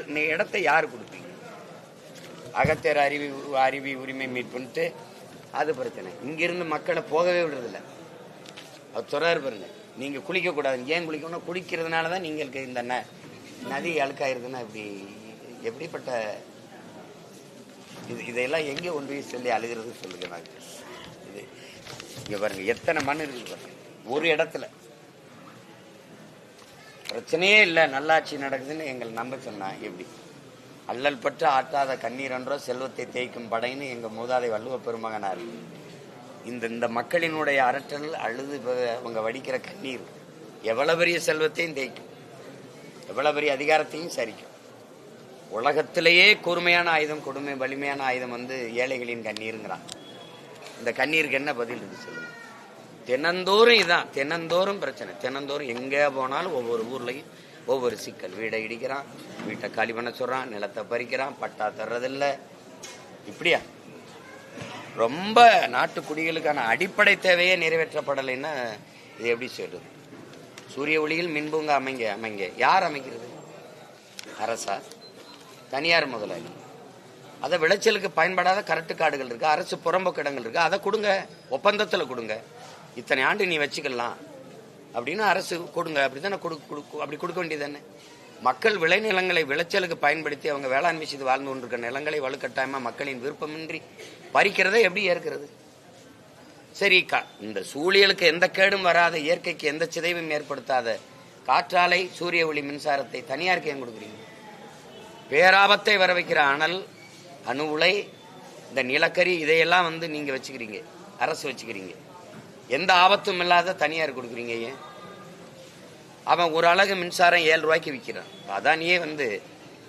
இந்த இடத்தை யார் கொடுப்பீங்க? அகத்தியர் அருவி அருவி உரிமை மீட்புன்ட்டு அது பிரச்சனை. இங்கிருந்து மக்களை போகவே விடுறதில்ல. அவர் சொல்றாரு பாருங்க நீங்க குளிக்க கூடாது ஏன் குளிக்கணும் குளிக்கிறதுனால தான் நீங்களுக்கு இந்த ந- நதி அழுக்காயிருதுன்னா இப்படி எப்படிப்பட்ட இது இதையெல்லாம் எங்கே கொண்டு போய் சொல்லி அழுகிறது சொல்லுங்க நான் இது இங்கே பாருங்க எத்தனை மண் இருக்குது பாருங்க. ஒரு இடத்துல. பிரச்சனையே இல்லை நல்லாட்சி நடக்குதுன்னு எங்களை நம்ப சொன்னான். எப்படி? அல்லல் பட்டு ஆட்டாத கண்ணீர் என்றோ செல்வத்தை தேய்க்கும் படைன்னு எங்கள் மூதாதை வள்ளுவ பெருமகனார். இந்த இந்த மக்களினுடைய அரட்டல் அழுது அவங்க வடிக்கிற கண்ணீர் எவ்வளோ பெரிய செல்வத்தையும் தேய்க்கும். எவ்வளோ பெரிய அதிகாரத்தையும் சரிக்கும். உலகத்திலேயே கூர்மையான ஆயுதம் கொடுமை வலிமையான ஆயுதம் வந்து ஏழைகளின் கண்ணீருங்கிறான். இந்த கண்ணீருக்கு என்ன பதில் இது சொல்லுங்கள் தினந்தோறும் இதான். தினந்தோறும் பிரச்சனை. தினந்தோறும் எங்கே போனாலும் ஒவ்வொரு ஊர்லையும் ஒவ்வொரு சிக்கல். வீடை இடிக்கிறான் வீட்டை காலி பண்ண சொல்கிறான் நிலத்தை பறிக்கிறான் பட்டா தர்றதில்லை. இப்படியா? ரொம்ப நாட்டு குடிகளுக்கான அடிப்படை தேவையே நிறைவேற்றப்படலைன்னா இது எப்படி சொல்றது? சூரிய ஒளியில் மின்பூங்க அமைங்க அமைங்க. யார் அமைக்கிறது? அரசா? தனியார் முதலாளி. அதை விளைச்சலுக்கு பயன்படாத கரட்டு காடுகள் இருக்கு அரசு புறம்போக்கு இடங்கள் இருக்கு. அதை கொடுங்க. ஒப்பந்தத்தில் கொடுங்க. இத்தனை ஆண்டு நீ வச்சுக்கலாம். அப்படின்னு அரசு கொடுங்க அப்படிதானே கொடு கொடு- அப்படி கொடுக்க வேண்டியது தானே? மக்கள் விளைநிலங்களை விளைச்சலுக்கு பயன்படுத்தி அவங்க வேளாண்மை செய்து வாழ்ந்து கொண்டிருக்க நிலங்களை வலுக்கட்டாயமா மக்களின் விருப்பமின்றி பறிக்கிறதை எப்படி ஏற்கிறது? சரி கா இந்த சூழியலுக்கு எந்த கேடும் வராத இயற்கைக்கு எந்த சிதைவும் ஏற்படுத்தாத காற்றாலை சூரிய ஒளி மின்சாரத்தை தனியாருக்கு ஏன் கொடுக்குறீங்க. பேராபத்தை வர வைக்கிற அனல் அணு உலை இந்த நிலக்கரி இதையெல்லாம் வந்து நீங்க வச்சுக்கிறீங்க. அரசு வச்சுக்கிறீங்க. எந்த ஆபத்தும் இல்லாத தனியார் கொடுக்குறீங்க ஏன்? அவன் ஒரு அலகு மின்சாரம் ஏழு ரூபாய்க்கு விற்கிறான். அதானியே வந்து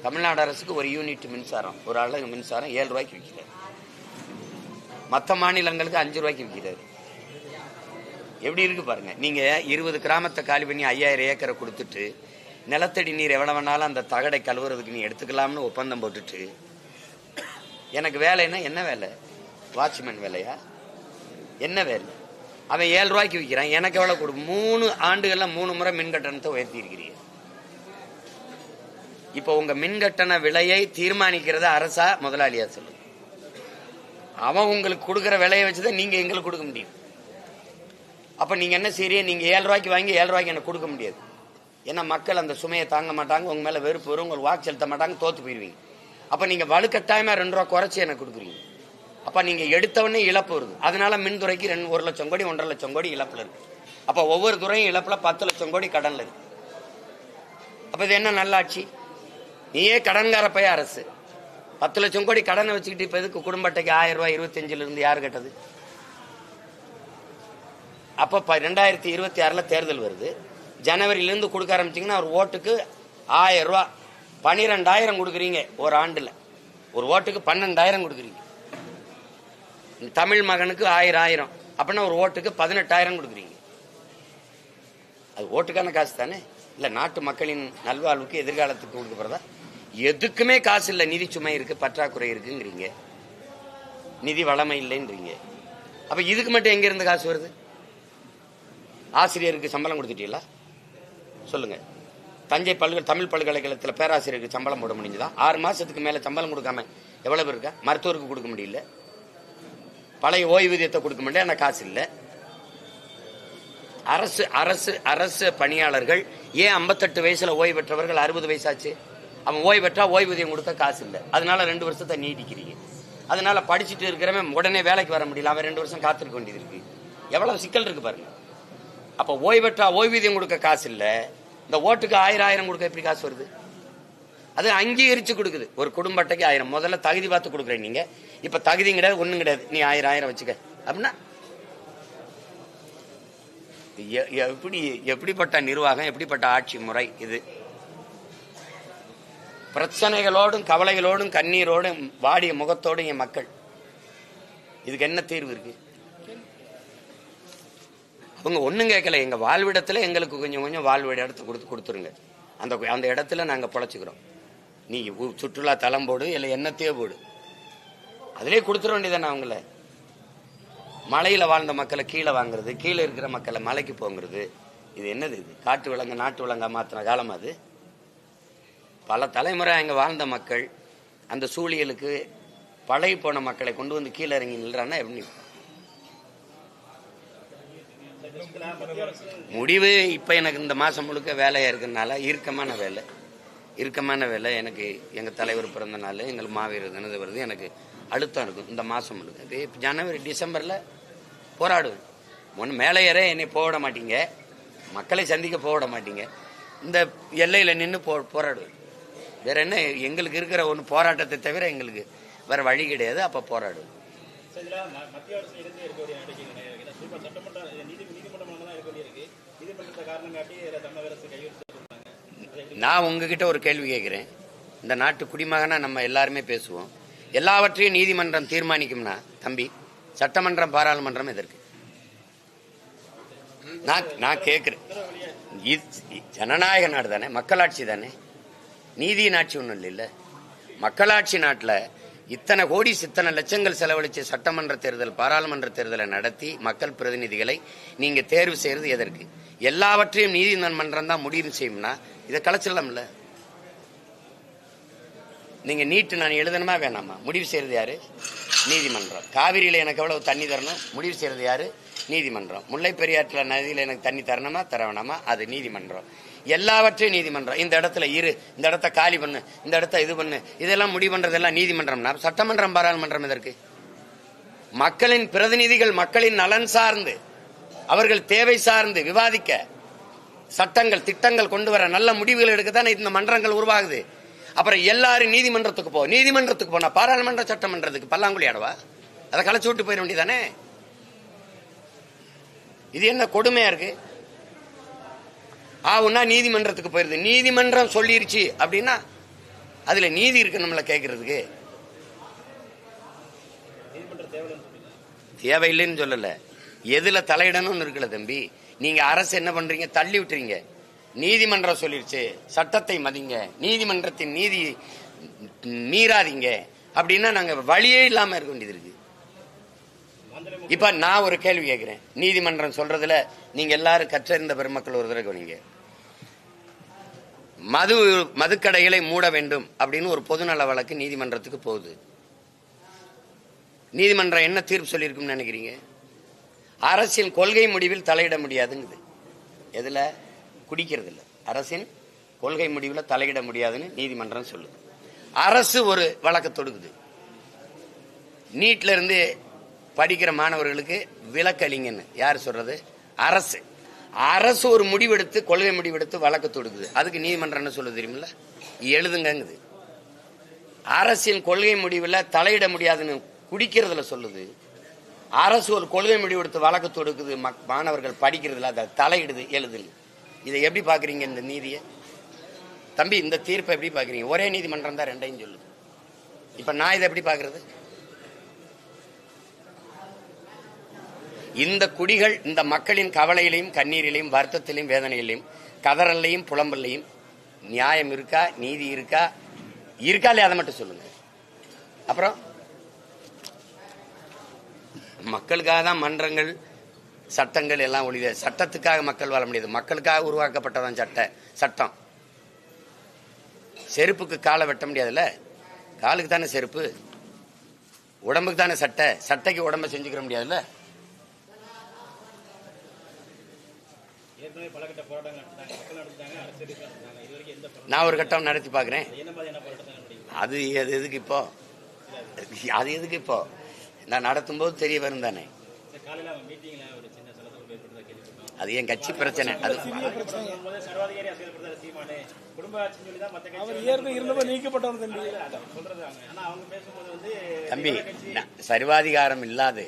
தமிழ்நாடு அரசுக்கு ஒரு யூனிட் மின்சாரம் ஒரு அலகு மின்சாரம் ஏழு ரூபாய்க்கு விற்கிறார். மற்ற மாநிலங்களுக்கு அஞ்சு ரூபாய்க்கு விற்கிறார். எப்படி இருக்கு பாருங்க. நீங்க இருபது கிராமத்தை காலி பண்ணி ஐயாயிரம் ஏக்கரை கொடுத்துட்டு நிலத்தடி நீர் எவ்வளவு வேணாலும் அந்த தகடை கழுவுறதுக்கு நீ எடுத்துக்கலாம்னு ஒப்பந்தம் போட்டுட்டு எனக்கு வேலைன்னா என்ன வேலை? வாட்ச்மேன் வேலையா? என்ன வேலை? அவன் ஏழு ரூபாய்க்கு விற்கிறான். எனக்கு எவ்வளவு கொடு? மூணு ஆண்டுகள்ல மூணு முறை மின் கட்டணத்தை உயர்த்தி இருக்கிறீங்க. இப்போ உங்க மின் கட்டண விலையை தீர்மானிக்கிறது அரசா முதலாளியா சொல்லுங்க அவன் உங்களுக்கு கொடுக்குற விலையை வச்சுதான் நீங்க எங்களுக்கு கொடுக்க முடியும். அப்ப நீங்க என்ன செய்றீங்க? நீங்க ஏழு ரூபாய்க்கு வாங்கி ஏழு ரூபாய்க்கு எனக்கு கொடுக்க முடியாது. ஏன்னா மக்கள் அந்த சுமையை தாங்க மாட்டாங்க உங்க மேல வெறுப்பு வரும் உங்களுக்கு வாக்கு செலுத்த மாட்டாங்க தோத்து போயிருவீங்க அப்ப நீங்க வலுக்கட்டாயமா ரெண்டு ரூபா குறைச்சி எனக்கு கொடுக்குறீங்க. அப்ப நீங்க எடுத்தவொடனே இழப்பு வருது. அதனால மின்துறைக்கு ரெண்டு ஒரு லட்சம் கோடி ஒன்றரை லட்சம் கோடி இழப்புல இருக்கு. அப்ப ஒவ்வொரு துறையும் இழப்புல பத்து லட்சம் கோடி கடன்ல இருக்கு. அப்ப இது என்ன நல்லாட்சி நீயே கடன்கார பைய அரசு. பத்து லட்சம் கோடி கடனை வச்சுக்கிட்டு இப்ப எதுக்கு குடும்ப அட்டைக்கு ஆயிரம் ரூபாய் இருபத்தஞ்சுல இருந்து யார் கேட்டது அப்ப ரெண்டாயிரத்தி இருபத்தி ஆறுல தேர்தல் வருது. ஜனவரியிலிருந்து கொடுக்க ஆரம்பிச்சிங்கன்னா ஒரு ஓட்டுக்கு ஆயிரம் ரூபா. பனிரெண்டாயிரம் கொடுக்குறீங்க ஒரு ஆண்டுல. ஒரு ஓட்டுக்கு பன்னெண்டாயிரம் கொடுக்குறீங்க. தமிழ் மகனுக்கு ஆயிரம் ஆயிரம். அப்படின்னா ஒரு ஓட்டுக்கு பதினெட்டாயிரம் கொடுக்குறீங்க. அது ஓட்டுக்கான காசு தானே? இல்லை நாட்டு மக்களின் நல்வாழ்வுக்கு எதிர்காலத்துக்கு கொடுக்கப்படுறதா? எதுக்குமே காசு இல்லை நிதி சுமை இருக்கு பற்றாக்குறை இருக்குங்கிறீங்க. நிதி வளமை இல்லைன்றீங்க. அப்போ இதுக்கு மட்டும் எங்கேருந்து காசு வருது? ஆசிரியருக்கு சம்பளம் கொடுத்துட்டீங்களா? சொல்லுங்க. தஞ்சை பல்கலை தமிழ் பல்கலைக்கழகத்தில் பேராசிரியருக்கு சம்பளம் போட முடிஞ்சுதான் ஆறு மாதத்துக்கு மேலே சம்பளம் கொடுக்காம எவ்வளோ பேர் இருக்கா? மருத்துவருக்கு கொடுக்க முடியல. பழைய ஓய்வூதியத்தை கொடுக்க முடியல ஆனா காசு இல்லை. அரசு அரசு அரசு பணியாளர்கள் ஏன் 58 வயசுல ஓய்வு பெற்றவர்கள் அறுபது வயசாச்சு? அவன் ஓய்வு பெற்றா ஓய்வூதியம் கொடுக்க காசு இல்லை. அதனால ரெண்டு வருஷத்தை நீடிக்கிறீங்க அதனால படிச்சுட்டு இருக்கிறவன் உடனே வேலைக்கு வர முடியல. அவன் ரெண்டு வருஷம் காத்திருக்க வேண்டியது இருக்கு. எவ்வளவு சிக்கல் இருக்கு பாருங்க. அப்ப ஓய்வு பெற்றா ஓய்வூதியம் கொடுக்க காசு இல்லை. இந்த ஓட்டுக்கு ஆயிரம் ஆயிரம் கொடுக்க எப்படி காசு வருது? அது அங்கீகரிச்சு கொடுக்குது. ஒரு குடும்ப அட்டைக்கு ஆயிரம். முதல்ல தகுதி பார்த்து கொடுக்குறேன் நீங்க. இப்ப தகுதியும் கிடையாது ஒண்ணும் கிடையாது. நீ ஆயிரம் ஆயிரம் வச்சுக்க. அப்படின்னா எ- எப்படி எப்படிப்பட்ட நிர்வாகம் எப்படிப்பட்ட ஆட்சி முறை இது? பிரச்சனைகளோடும் கவலைகளோடும் கண்ணீரோடும் வாடிய முகத்தோடும் என் மக்கள். இதுக்கு என்ன தீர்வு இருக்கு? அவங்க ஒண்ணும் கேட்கல. எங்க வாழ்விடத்துல எங்களுக்கு கொஞ்சம் கொஞ்சம் வாழ்விட இடத்த கொடுத்து கொடுத்துருங்க. அந்த அந்த இடத்துல நாங்க பொழைச்சுக்கிறோம். நீ சுற்றுலா தலம் போடு இல்லை என்னத்தையோ போடு. அதிலே கொடுத்துட வேண்டியதானே அவங்கள. மலையில் வாழ்ந்த மக்களை கீழே வாங்குறது கீழே இருக்கிற மக்களை மலைக்கு போங்கிறது. இது என்னது இது? காட்டு விலங்கு நாட்டு விலங்கா மாத்தின காலம் அது? பல தலைமுறை அங்கே வாழ்ந்த மக்கள் அந்த சூழியலுக்கு பழகி போன மக்களை கொண்டு வந்து கீழே இறங்கி நில்றான்னா எப்படி? முடிவு இப்போ எனக்கு இந்த மாதம் முழுக்க வேலையாக இருக்கிறதுனால இறுக்கமான வேலை. இறுக்கமான வேலை. எனக்கு எங்கள் தலைவர் பிறந்த நாள் எங்கள் மாவீரர் தினது வருது. எனக்கு அழுத்தம் இருக்கும். இந்த மாதம் முழுக்க. இதே ஜனவரி டிசம்பரில் போராடுவேன். ஒன்று மேலே ஏற என்னை போட மாட்டீங்க. மக்களை சந்திக்க போட மாட்டீங்க. இந்த எல்லையில் நின்று போ போராடுவேன். வேற என்ன? எங்களுக்கு இருக்கிற ஒன்று போராட்டத்தை தவிர எங்களுக்கு வேற வழி கிடையாது. அப்போ போராடுவேன். நீதிமன்றம் நான் உங்ககிட்ட ஒரு கேள்வி கேட்குறேன். இந்த நாட்டு குடிமகனா நம்ம எல்லாருமே பேசுவோம். எல்லாவற்றையும் நீதிமன்றம் தீர்மானிக்கும்னா தம்பி சட்டமன்றம் பாராளுமன்றம் எதற்கு? நான் நான் கேட்குறேன். ஜனநாயக நாடு தானே மக்களாட்சி தானே? நீதியின் ஆட்சி ஒன்றும் இல்லைல்ல. மக்களாட்சி நாட்டில் இத்தனை கோடி இத்தனை லட்சங்கள் செலவழித்து சட்டமன்ற தேர்தல் பாராளுமன்ற தேர்தலை நடத்தி மக்கள் பிரதிநிதிகளை நீங்கள் தேர்வு செய்கிறது எதற்கு? எல்லாவற்றையும் நீதிமன்றம் தான் முடிவு செய்யும்னா இதை கலைச்சிடலாம்ல? நீங்க நீட்டு நான் எழுதணுமா வேணாமா? முடிவு செய்யறது யாரு? நீதிமன்றம். காவிரியில் எனக்கு எவ்வளவு தண்ணி தரணும்? முடிவு செய்யறது யாரு? நீதிமன்றம். முல்லை பெரியாற்றில் நதியில் எனக்கு தண்ணி தரணுமா தர வேணாமா அது நீதிமன்றம். எல்லாவற்றையும் நீதிமன்றம். இந்த இடத்துல இரு. இந்த இடத்த காலி பண்ணு. இந்த இடத்த இது பண்ணு. இதெல்லாம் முடிவு பண்றதெல்லாம் நீதிமன்றம்னா சட்டமன்றம் பாராளுமன்றம் இதற்கு மக்களின் பிரதிநிதிகள் மக்களின் நலன் சார்ந்து. அவர்கள் தேவை சார்ந்து விவாதிக்க சட்டங்கள் திட்டங்கள் கொண்டு வர நல்ல முடிவுகள் எடுக்க தானே இந்த மன்றங்கள் உருவாகுது. அப்புறம் எல்லாரும் நீதிமன்றத்துக்கு போ நீதிமன்றத்துக்கு போனா பாராளுமன்ற சட்டமன்றத்துக்கு பல்லாங்குழி ஆடவா? அதை களைச்சு விட்டு போயிட வேண்டியதானே? இது என்ன கொடுமையா இருக்கு? ஆவுன்னா நீதிமன்றத்துக்கு போயிருது. நீதிமன்றம் சொல்லிருச்சு அப்படின்னா அதுல நீதி இருக்கு நம்மள கேட்கறதுக்கு தேவையில்லைன்னு சொல்லல. எதுல தலையிடணும்னு இருக்கல தம்பி? நீங்க அரசு என்ன பண்றீங்க? தள்ளி விட்டுறீங்க. நீதிமன்றம் சொல்லிருச்சு சட்டத்தை மதிங்க. நீதிமன்றத்தின் நீதி மீறாதீங்க. அப்படின்னா நாங்க வழியே இல்லாம இருக்க வேண்டியது இருக்கு. இப்ப நான் ஒரு கேள்வி கேட்கிறேன் நீதிமன்றம் சொல்றதுல நீங்க எல்லாரும் கற்றறிந்த பெருமக்கள் ஒரு தடவை கவனிங்க. மது மதுக்கடைகளை மூட வேண்டும் அப்படின்னு ஒரு பொதுநல வழக்கு நீதிமன்றத்துக்கு போகுது. நீதிமன்றம் என்ன தீர்ப்பு சொல்லியிருக்கும்னு நினைக்கிறீங்க? அரசின் கொள்கை முடிவில் தலையிட முடியாதுங்குது. எதில்? குடிக்கிறது இல்லை அரசின் கொள்கை முடிவில் தலையிட முடியாதுன்னு நீதிமன்றம் சொல்லுது. அரசு ஒரு வழக்கு தொடுக்குது. நீட்ல இருந்து படிக்கிற மாணவர்களுக்கு விலக்களிங்கன்னு யார் சொல்றது? அரசு. அரசு ஒரு முடிவெடுத்து கொள்கை முடிவெடுத்து வழக்கு தொடுக்குது. அதுக்கு நீதிமன்றம் என்ன சொல்லுது தெரியுமில்ல? எழுதுங்கங்குது. அரசின் கொள்கை முடிவில் தலையிட முடியாதுன்னு குடிக்கிறதுல சொல்லுது. அரசு ஒரு கொள்கை முடிவெடுத்து வழக்கு தொடுக்குது. மக்- மாணவர்கள் படிக்கிறதுல அதை தலையிடுது எழுதுது. இதை எப்படி பார்க்குறீங்க இந்த நீதியை? தம்பி இந்த தீர்ப்பை எப்படி பார்க்குறீங்க? ஒரே நீதிமன்றம் தான் ரெண்டையும் சொல்லுது. இப்போ நான் இதை எப்படி பார்க்குறது? இந்த குடிகள் இந்த மக்களின் கவலையிலையும் கண்ணீரிலையும் வருத்தத்திலையும் வேதனையிலையும் கதறல்லையும் புலம்பல்லையும் நியாயம் இருக்கா? நீதி இருக்கா? இருக்கா இல்லையா? அதை மட்டும் சொல்லுங்க. அப்புறம் மக்களுக்காக தான் மன்றங்கள் சட்டங்கள் எல்லாம் ஒழித சட்டத்துக்காக மக்கள் வாழ முடியாது. மக்களுக்காக உருவாக்கப்பட்டதான் சட்ட சட்டம். செருப்புக்கு காலை வெட்ட முடியாதுல்ல? காலுக்கு தானே செருப்பு? உடம்புக்கு தானே சட்டை? சட்டைக்கு உடம்ப செஞ்சுக்கிற முடியாதுல்ல? நான் ஒரு கட்டம் நடத்தி பார்க்குறேன். அது எது எதுக்கு இப்போ? அது எதுக்கு இப்போ? நான் நடத்தும்போது தெரிய வரும் தானே. சார் காலையில அவன் மீட்டிங்ல ஒரு சின்ன சலசலப்பு ஏற்பட்டதா கேள்விப்பட்டோம். அது என் கட்சி பிரச்சனை? அது தம்பி. சொல்றது அவங்க. ஆனா அவங்க பேசும்போது வந்து தம்பி இவங்க கட்சி நான் சர்வாதிகாரம் இல்லாத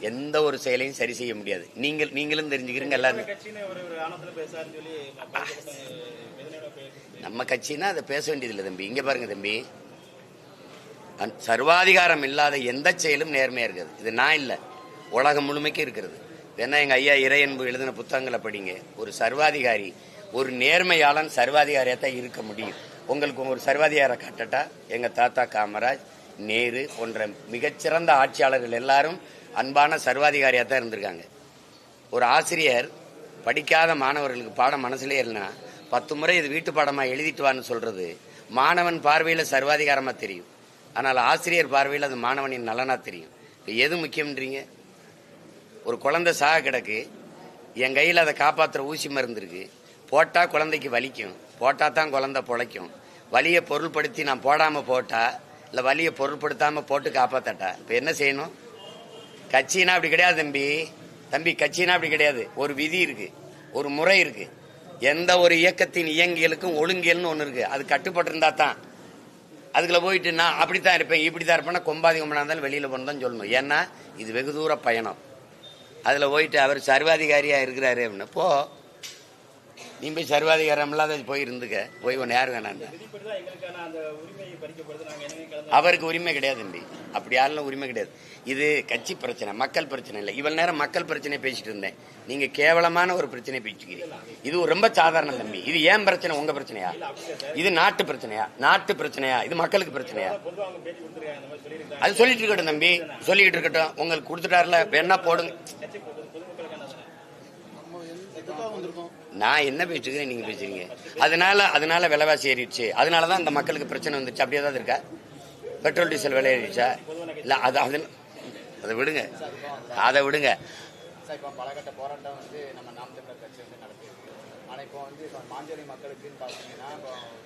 எந்த ஒரு செயலையும் சரி செய்ய முடியாது. நீங்கள் நீங்களும் தெரிஞ்சுக்கிறீங்க எல்லாரும். கட்சின்னு நம்ம கட்சினா அதை பேச வேண்டியதில்லை தம்பி. இங்க பாருங்க தம்பி. சர்வாதிகாரம் இல்லாத எந்த செயலும் நேர்மையா இருக்குது. இது நான் இல்ல. உலகம் முழுமைக்கு இருக்கிறது. ஏன்னா எங்க ஐயா இறையன்பு எழுதின புத்தகங்களை படிங்க. ஒரு சர்வாதிகாரி ஒரு நேர்மையாளன் சர்வாதிகாரியா தான் இருக்க முடியும். உங்களுக்கு ஒரு சர்வாதிகார கட்டட்டா எங்க தாத்தா காமராஜ் நேரு போன்ற மிகச்சிறந்த ஆட்சியாளர்கள் எல்லாரும் அன்பான சர்வாதிகாரியா தான் இருந்திருக்காங்க. ஒரு ஆசிரியர் படிக்காத மாணவர்களுக்கு பாடம் மனசுலேயே இல்லைன்னா பத்து முறை இது வீட்டு பாடமா எழுதிட்டு வான்னு சொல்றது மாணவன் பார்வையில் சர்வாதிகாரமா தெரியும். ஆனால் ஆசிரியர் பார்வையில் அது மாணவனின் நலனா தெரியும். எது முக்கியம்ன்றீங்க? ஒரு குழந்தை சாக கிடக்கு. என் கையில் அதை காப்பாத்துற ஊசி மருந்து இருக்கு. போட்டா குழந்தைக்கு வலிக்கும். போட்டா தான் குழந்தை பொழைக்கும். வலியை பொருள்படுத்தி நான் போடாம போட்டா இல்லை வலியை பொருள்படுத்தாம போட்டு காப்பாத்தட்டா? இப்போ என்ன செய்யணும்? கட்சினா அப்படி கிடையாது தம்பி. தம்பி கட்சினா அப்படி கிடையாது. ஒரு விதி இருக்கு. ஒரு முறை இருக்கு. எந்த ஒரு இயக்கத்தின் இயங்கியலுக்கும் ஒழுங்கியல்னு ஒன்று இருக்கு. அது கட்டுப்பட்டு இருந்தா தான். அதுக்குள்ள போயிட்டு நான் அப்படித்தான் இருப்பேன் இப்படித்தான் இருப்பேன்னா கொம்பாதி கொம்பனா இருந்தாலும் வெளியில போன தான் சொல்லணும். ஏன்னா இது வெகு தூர பயணம். அதுல போயிட்டு அவர் சர்வாதிகாரியா இருக்கிறாரு அப்படின்னு போ. நீ போய் சர்வாதிகாரம் இல்லாத போய் இருந்துக்க. போய் ஒன்று யார் வேணாண்டா அவருக்கு உரிமை கிடையாது தம்பி. அப்படி யாரெல்லாம் உரிமை கிடையாது. இது கட்சி பிரச்சனை மக்கள் பிரச்சனை இல்லை. இவ்வளவு நேரம் மக்கள் பிரச்சனை பேசிட்டு இருந்தேன். நீங்க கேவலமான ஒரு பிரச்சனை பேசிக்கிறீங்க. இது ரொம்ப சாதாரண தம்பி. இது ஏன் பிரச்சனை? உங்க பிரச்சனையா? இது நாட்டு பிரச்சனையா? நாட்டு பிரச்சனையா? இது மக்களுக்கு பிரச்சனையா? அது சொல்லிட்டு இருக்கட்டும் தம்பி. சொல்லிட்டு இருக்கட்டும். உங்களுக்கு கொடுத்துட்டாருல. வேணா போடுங்க. நான் என்ன பேசுகிறேன் நீங்க பேசுறீங்க அதனால அதனால விலைவாசி ஏறிடுச்சு. அதனாலதான் இந்த மக்களுக்கு பிரச்சனை வந்துச்சு. அப்படியே தான் இருக்கா? பெட்ரோல் டீசல் விலை ஏறிடுச்சா? இல்ல அது அது அதை விடுங்க. அதை விடுங்க. ஆனால் இப்போ வந்து மாஞ்சோலி மக்களுக்குன்னு பார்த்தீங்கன்னா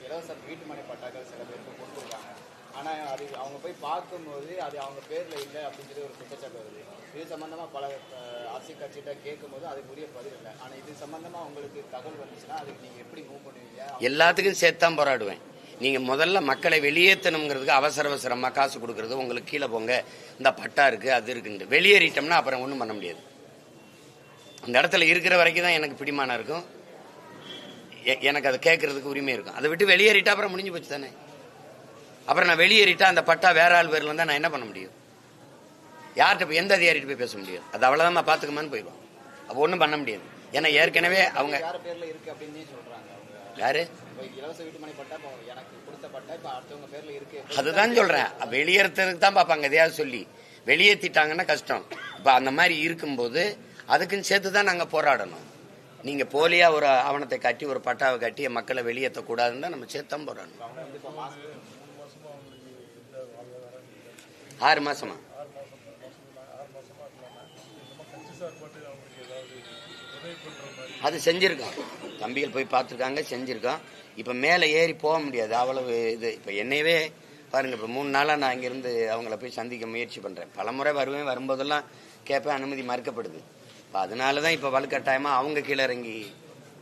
இலவச வீட்டு மனை பட்டாக்கள் சில பேருக்கு கொடுத்துருக்காங்க. ஆனால் அது அவங்க போய் பார்க்கும்போது அது அவங்க பேரில் இல்லை அப்படின்னு சொல்லி ஒரு குற்றச்சாட்டு வருது. இது சம்மந்தமாக பல அரசியல் கட்சிகிட்ட கேட்கும்போது அதுக்கு உரிய பதில் இல்லை. ஆனால் இது சம்மந்தமாக உங்களுக்கு தகவல் வந்துச்சுன்னா அதுக்கு நீங்கள் எப்படி மூவ் பண்ணுவீங்க? எல்லாத்துக்கும் சேர்த்தான் போராடுவேன். நீங்கள் முதல்ல மக்களை வெளியேற்றணுங்கிறதுக்கு அவசர அவசரமாக காசு கொடுக்குறது உங்களுக்கு கீழே போங்க. இந்த பட்டா இருக்குது அது இருக்குன்ட்டு. வெளியேறிட்டோம்னா அப்புறம் ஒன்றும் பண்ண முடியாது. அந்த இடத்துல இருக்கிற வரைக்கும் தான் எனக்கு பிடிமானம் இருக்கும். எ- எனக்கு அதை கேட்கறதுக்கு உரிமை இருக்கும். அதை விட்டு வெளியேறிட்டா அப்புறம் முடிஞ்சு போச்சு தானே? அப்புறம் நான் வெளியேறிட்டா அந்த பட்டா வேற ஆள் பேர்ல இருந்தா நான் என்ன பண்ண முடியும்? யார்கிட்ட போய் எந்த அதிகாரிகிட்ட போய் பேச முடியும்? அது அவ்வளவுதான் பாத்துக்கமான்னு போயிடும் அப்போ ஒன்றும் பண்ண முடியாது. ஏன்னா ஏற்கனவே அவங்க யார் அதுதான் சொல்றேன். வெளியேறதுக்கு தான் பார்ப்பாங்க எதையாவது சொல்லி. வெளியேற்றிட்டாங்கன்னா கஷ்டம். இப்ப அந்த மாதிரி இருக்கும்போது அதுக்குன்னு சேர்த்து தான் நாங்க போராடணும். நீங்க போலியா ஒரு ஆவணத்தை காட்டி ஒரு பட்டாவை காட்டி மக்களை வெளியேற்றக்கூடாதுன்னு தான் நம்ம சேர்த்து தான் போராடணும் அவங்க வந்து இப்போ மாஸ்க் ஆறு மாசமா? அது செஞ்சிருக்கோம் தம்பிகள் போய் பார்த்துருக்காங்க செஞ்சிருக்கோம் இப்போ மேலே ஏறி போக முடியாது அவ்வளவு இது. இப்போ என்னையவே பாருங்கள் இப்போ மூணு நாளாக நான் இங்கேருந்து அவங்கள போய் சந்திக்க முயற்சி பண்றேன். பலமுறை வருவேன் வரும்போதெல்லாம் கேட்பேன் அனுமதி மறுக்கப்படுது. இப்போ அதனால தான் இப்போ வலுக்கட்டாயமாக அவங்க கீழே இறங்கி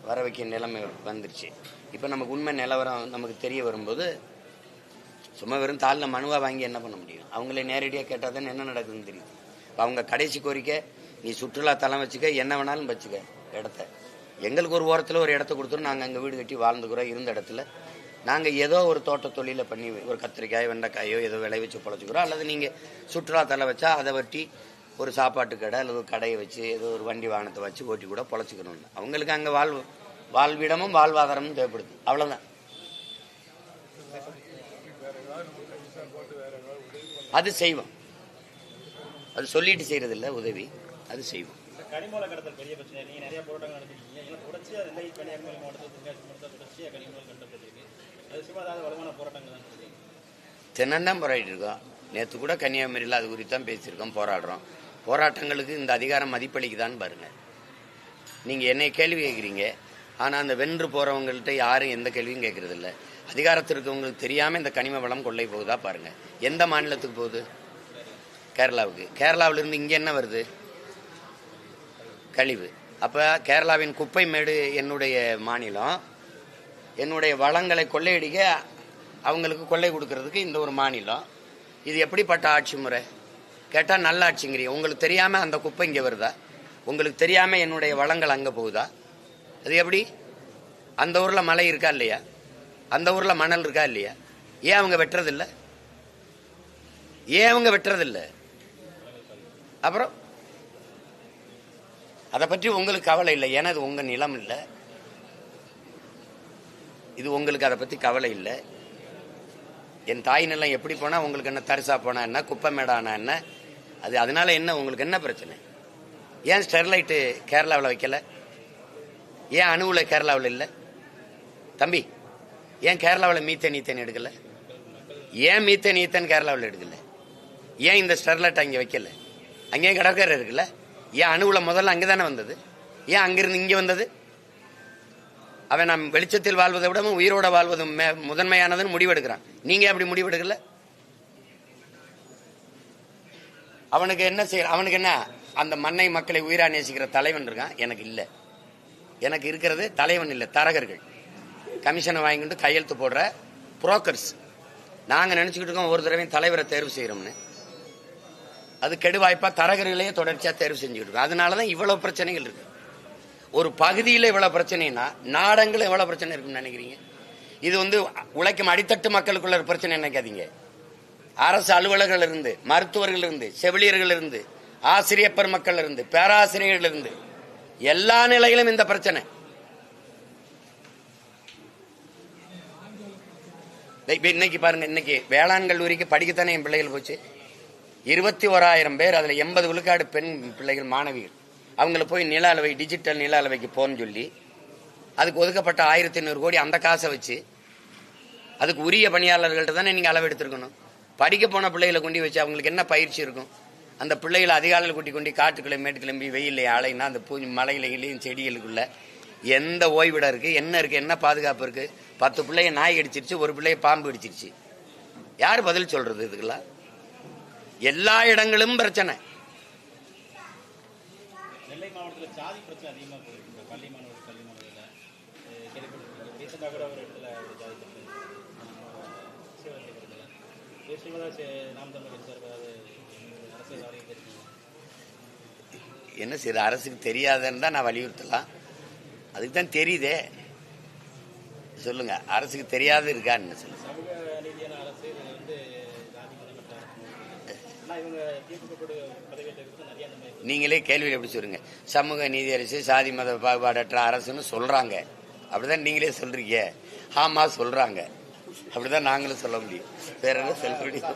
வர வைக்க நிலைமை வந்துருச்சு. இப்போ நமக்கு உண்மை நிலவரம் நமக்கு தெரிய வரும்போது சும்மா வெறும் தாளில் மனுவாக வாங்கி என்ன பண்ண முடியும்? அவங்களே நேரடியாக கேட்டால் தானே என்ன நடக்குதுன்னு தெரியுது இப்போ அவங்க கடைசி கோரிக்கை நீ சுற்றுலா தளம் வச்சுக்க என்ன வேணாலும் வச்சுக்க இடத்த. எங்களுக்கு ஒரு ஓரத்தில் ஒரு இடத்த கொடுத்துரும் நாங்கள் அங்கே வீடு கட்டி வாழ்ந்துக்கிறோம் இருந்த இடத்துல. நாங்கள் ஏதோ ஒரு தோட்ட தொழிலை பண்ணி ஒரு கத்திரிக்காய் வெண்டைக்காயோ ஏதோ விளைவிச்சு பொழைச்சிக்கிறோம். அல்லது நீங்கள் சுற்றுலா தலம் வச்சா அதை வட்டி ஒரு சாப்பாட்டு கடை அல்லது ஒரு கடையை வச்சு ஏதோ ஒரு வண்டி வாகனத்தை வச்சு ஓட்டி கூட பொழைச்சிக்கணும் அவங்களுக்கு அங்கே வாழ்வு வாழ்விடமும் வாழ்வாதாரமும் தேவைப்படுது. அவ்வளோதான் அது செய்வோம். அது சொல்லிட்டு செய்யறது இல்ல உதவி. அது செய்வோம். தினந்தான் போராடிட்டு இருக்கோம். நேற்று கூட கன்னியாகுமரியில் அது குறித்து தான் பேசியிருக்கோம் போராடுறோம். போராட்டங்களுக்கு இந்த அதிகாரம் மதிப்பளிக்குதான்னு பாருங்க. நீங்க என்னை கேள்வி கேட்குறீங்க. ஆனா அந்த வென்று போறவங்கள்ட்ட யாரும் எந்த கேள்வியும் கேட்கறது இல்ல அதிகாரத்தில் இருக்கவங்களுக்கு தெரியாமல் இந்த கனிம வளம் கொள்ளை போகுதா பாருங்கள் எந்த மாநிலத்துக்கு போகுது? கேரளாவுக்கு. கேரளாவிலிருந்து இங்கே என்ன வருது? கழிவு. அப்போ கேரளாவின் குப்பை மேடு என்னுடைய மாநிலம். என்னுடைய வளங்களை கொள்ளையடிக்க அவங்களுக்கு கொள்ளை கொடுக்கறதுக்கு இந்த ஒரு மாநிலம். இது எப்படிப்பட்ட ஆட்சி முறை? கேட்டால் நல்ல ஆட்சிங்கிறீங்க உங்களுக்கு தெரியாமல் அந்த குப்பை இங்கே வருதா? உங்களுக்கு தெரியாமல் என்னுடைய வளங்கள் அங்கே போகுதா? அது எப்படி? அந்த ஊரில் மலை இருக்கா இல்லையா? அந்த ஊரில் மணல் இருக்கா இல்லையா? ஏன் அவங்க வெட்டுறதில்ல? ஏன் அவங்க வெட்டுறதில்ல? அப்புறம் அதை பற்றி உங்களுக்கு கவலை இல்லை. ஏன்னா இது உங்கள் நிலம் இல்லை. இது உங்களுக்கு அதை பற்றி கவலை இல்லை. என் தாய் நிலம் எப்படி போனால் உங்களுக்கு என்ன தரிசா போனா என்ன குப்பை மேடானா என்ன? அது அதனால என்ன உங்களுக்கு என்ன பிரச்சனை? ஏன் ஸ்டெர்லைட்டு கேரளாவில் வைக்கல? ஏன் அணுவில் கேரளாவில் இல்லை? தம்பி ஏன் கேரளாவில் மீத்தேன் ஈத்தேன் எடுக்கல? ஏன் மீத்தேன் ஈத்தேன் கேரளாவில் எடுக்கல? ஏன் இந்த ஸ்டெர்லைட் அங்கே வைக்கல? அங்கேயும் கடற்கரை இருக்குல்ல? ஏன் அணுகுல முதல்ல அங்கே தானே வந்தது? ஏன் அங்கிருந்து இங்கே வந்தது? அவன் நாம் வெளிச்சத்தில் வாழ்வதை விட உயிரோட வாழ்வது மே- முதன்மையானதுன்னு முடிவெடுக்கிறான். நீங்க அப்படி முடிவெடுக்கல? அவனுக்கு என்ன செய்ய அவனுக்கு என்ன? அந்த மண்ணை மக்களை உயிரா நேசிக்கிற தலைவன் இருக்கான். எனக்கு இல்லை. எனக்கு இருக்கிறது தலைவன் இல்லை தரகர்கள். கமிஷனை வாங்கிட்டு கையெழுத்து போடுற புரோக்கர்ஸ் நாங்கள் நினச்சிக்கிட்டு இருக்கோம் ஒரு தடவையும் தலைவரை தேர்வு செய்கிறோம்னு அது கெடுவாய்ப்பாக தரகர்களையே தொடர்ச்சியாக தேர்வு செஞ்சுக்கிட்டு இருக்கோம். அதனாலதான் இவ்வளோ பிரச்சனைகள் இருக்கு. ஒரு பகுதியில் இவ்வளோ பிரச்சனைனா நாடங்களில் எவ்வளோ பிரச்சனை இருக்குன்னு நினைக்கிறீங்க? இது வந்து உழைக்கும் அடித்தட்டு மக்களுக்குள்ள ஒரு பிரச்சனை நினைக்காதீங்க. அரசு அலுவலர்கள் இருந்து மருத்துவர்கள் இருந்து செவிலியர்கள் இருந்து ஆசிரியப்பர் பெருமக்கள் இருந்து பேராசிரியர்கள் இருந்து எல்லா நிலையிலும் இந்த பிரச்சனை. இப்போ இன்னைக்கு பாருங்க இன்னைக்கு வேளாண் கல்லூரிக்கு படிக்கத்தானே என் பிள்ளைகள் போச்சு. இருபத்தி ஓராயிரம் பேர் அதில் எண்பது விழுக்காடு பெண் பிள்ளைகள் மாணவிகள். அவங்கள போய் நில அளவை டிஜிட்டல் நில அளவைக்கு போன்னு சொல்லி அதுக்கு ஒதுக்கப்பட்ட ஆயிரத்தி ஐநூறு கோடி அந்த காசை வச்சு அதுக்கு உரிய பணியாளர்கள்ட்ட தானே நீங்கள் அளவெடுத்துருக்கணும் படிக்க போன பிள்ளைகளை கொண்டு வச்சு அவங்களுக்கு என்ன பயிற்சி இருக்கும்? அந்த பிள்ளைகளை அதிகாலையில் கூட்டி கொண்டு காட்டுக்குள்ளே மேட்டு கிளம்பி வெயில்ல அலைனா அந்த பூ மலையிலையும் செடிகளுக்குள்ள எந்த ஓய்விடம் இருக்கு என்ன இருக்கு என்ன பாதுகாப்பு இருக்கு? பத்து பிள்ளைய நாய் அடிச்சிருச்சு ஒரு பிள்ளைய பாம்பு அடிச்சிருச்சு யார் பதில் சொல்றது இதுக்கெல்லாம்? எல்லா இடங்களும் பிரச்சனை. என்ன செய்யற அரசுக்கு தெரியாதுன்னு தான் நான் வலியுறுத்தலாம். அதுக்கு தான் தெரியுதே. சொல்லுங்க அரசுக்கு தெரியாது இருக்கான்னு சொல்லுங்க நீங்களே கேள்வி எப்படி சொல்லுங்க. சமூக நீதி அரசு சாதி மத பாகுபாடற்ற அரசுன்னு சொல்றாங்க. அப்படிதான் நீங்களே சொல்றீங்க. ஆமா சொல்றாங்க. அப்படிதான் நாங்களும் சொல்ல முடியும். வேற என்ன சொல்ல முடியும்?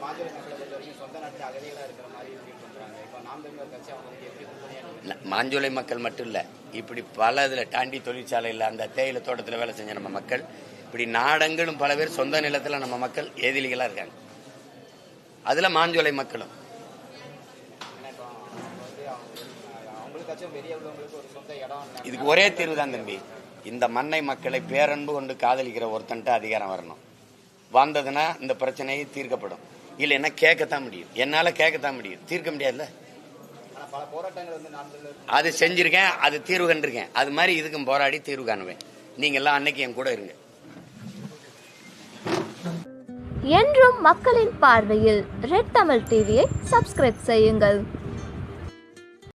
மாஞ்சோலை மக்கள் மட்டும் இல்ல இப்படி பல இதுல டாண்டி தொழிற்சாலையில் அந்த தேயிலை தோட்டத்தில் வேலை செஞ்ச நம்ம மக்கள் இப்படி நாடங்களும் பல பேர் சொந்த நிலத்துல நம்ம மக்கள் ஏதிலிகளா இருக்காங்க. அதுல மாஞ்சோலை மக்களும். ஒரு சொந்த இடம் இதுக்கு ஒரே தீர்வு தான் தம்பி. இந்த மண்ணை மக்களை பேரன்பு கொண்டு காதலிக்கிற ஒருத்தன்ட்ட அதிகாரம் வரணும். வந்ததுன்னா இந்த பிரச்சனையை தீர்க்கப்படும். இல்லைன்னா கேட்கத்தான் முடியும். என்னால கேட்கத்தான் முடியும். தீர்க்க முடியாதுல்ல ஆனால் பல போராட்டங்கள் வந்து நாம் தமிழர் அது செஞ்சிருக்கேன் அது தீர்வு கண்டிருக்கேன். அது மாதிரி இதுக்கும் போராடி தீர்வு காணுவேன். நீங்க எல்லாம் அன்னைக்கு என் கூட இருங்க. என்றும் மக்களின் பார்வையில் ரெட் தமிழ் டிவியை சப்ஸ்கிரைப் செய்யுங்கள்.